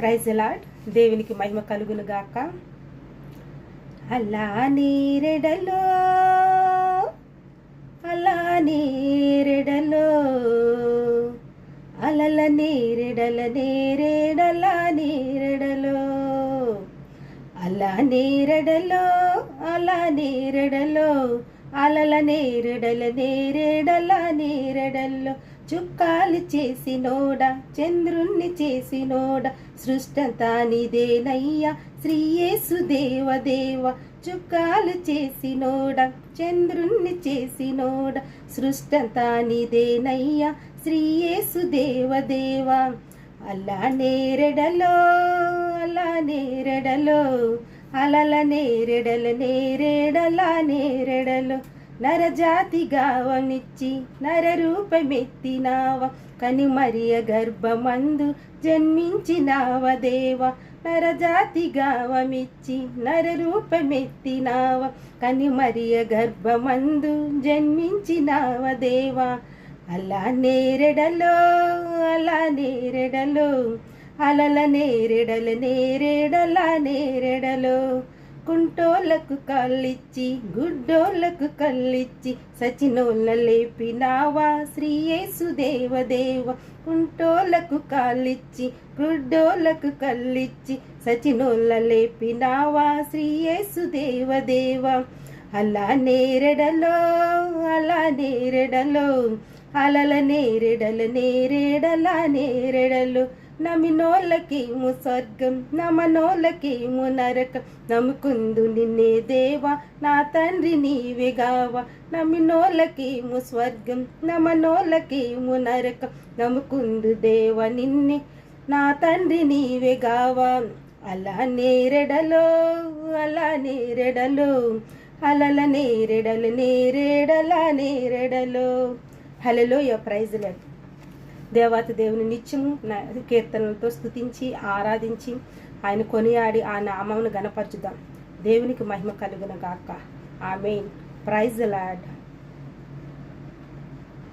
Praise lord దేవునికి మహిమ కలుగును గాక. అలా నీరెడలో అలా నీరెడలో అలల నీరెడల నేరేడల నీరెడలో అలా నీరెడలో అలా నీరెడలో అలల నేరెడల నేరేడల నీరెడల్లో చుక్కాలు చేసినోడ చంద్రుణ్ణి చేసినోడ సృష్టంతా నిదేనయ్యా శ్రీయేసు దేవ దేవ చుక్కాలు చేసినోడ చంద్రుణ్ణి చేసినోడ సృష్టంతా నిదేనయ్యా శ్రీయేసు దేవ దేవ అలా నేరెడలో అలా నేరెడలో అలల నేరెడల నేరేడల నేరెడలో. నరజాతి గావమిచ్చి నరరూపమెత్తినావ? కనిమరియ గర్భమందు జన్మించినావ దేవ? నరజాతి గావమిచ్చి నరరూపమెత్తినావ? కనిమరియ గర్భమందు జన్మించినావ దేవ? అలా నేరెడలో అలా నేరెడలో అలల నేరెడల నేరేడలా నేరెడలో. కుంటోలకు కళ్ళిచ్చి గుడ్డోళ్ళకు కళ్ళిచ్చి సచినోళ్ళ లేపినావా? శ్రీయేసుదేవదేవ కుంటోలకు కుంటోళ్ళకు కాళ్ళిచ్చి గుడ్డోళ్ళకు కళ్ళిచ్చి సచినోళ్ళ లేపినావా? శ్రీయేసుదేవదేవ అలా నేరెడలో అలా నేరెడలో అలల నేరెడల నేరేడల నేరెడలు నమినోళ్ళకేమో స్వర్గం నమనోళ్ళకేమో నరకం. నమ్ముకుందు నిన్నే దేవా నా తండ్రి నీవేగావా నమ్మినోళ్ళకేమో స్వర్గం నమనోళ్ళకేమో నరకం. నమ్ముకుందు దేవ నిన్నే నా తండ్రి నీవేగావా అలా నేరెడలో అలా నేరెడలో అలల నేరెడలు నేరేడల నేరెడలో. హలలోయ ప్రైజ్లండి దేవాతి దేవుని నిత్యము కీర్తనలతో స్తుతించి ఆరాధించి ఆయన కొనియాడి ఆ నామమును గనపరచుదాం దేవునికి మహిమ కలుగునగాక గాక. ఆమెన్. Praise lord